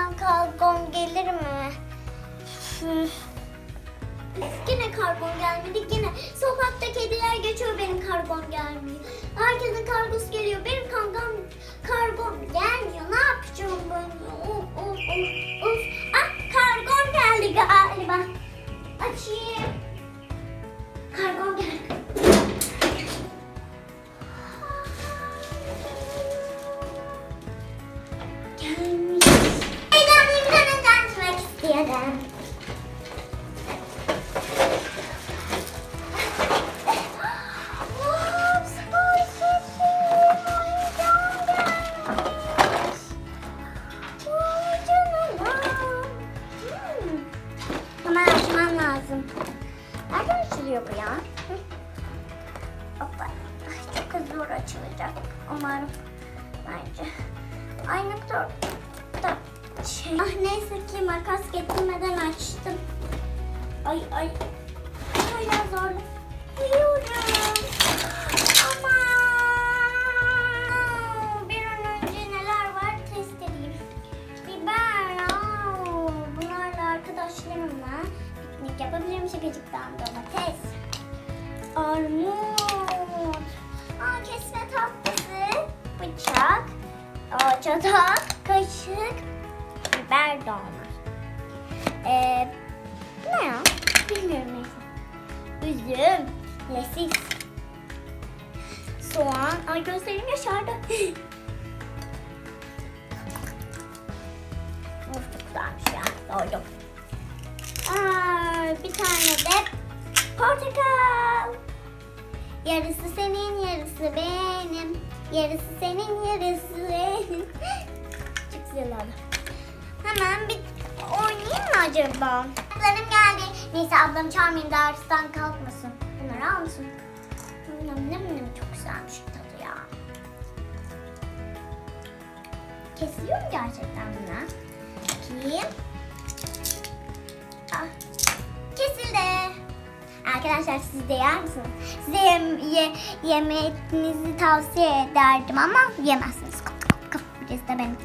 zaman kargon gelir mi? Üf. Yine kargon gelmedi yine. Sokakta kediler geçiyor benim kargom gelmiyor. Açılıyor bu ya? Hoppa. Ay, çok zor açılacak. Umarım. Bence. Ay ne kadar da şey. Ah neyse ki makas getirmeden açtım. Ay ay. Hala zorlanıyorum. Arkadaşlarımla piknik yapabilirim şakacıktan domates. Armut. Aa, kesme tahtası. Bıçak. Aa, çatal. Kaşık. Biber dolma. Ee, ne ya? Bilmiyorum neyse. Üzüm. Lesis. Soğan. Ay gözlerim yaşardı. of çok güzelmiş ya. Doydum. Portakal. Yarısı senin, yarısı benim. Yarısı senin, yarısı benim. Çok güzel oldu. Hemen bir oynayayım mı acaba? Ablarım geldi. Neyse ablam çağırmayayım da arasından kalkmasın. Bunları alsın. Nem nem çok güzelmiş tadı ya. Kesiliyor mu gerçekten bunlar? Bakayım. Arkadaşlar siz de yer misiniz? Size yem, ye, yemenizi tavsiye ederdim ama yemezsiniz. Kıp kıp kıp. Birisi de benim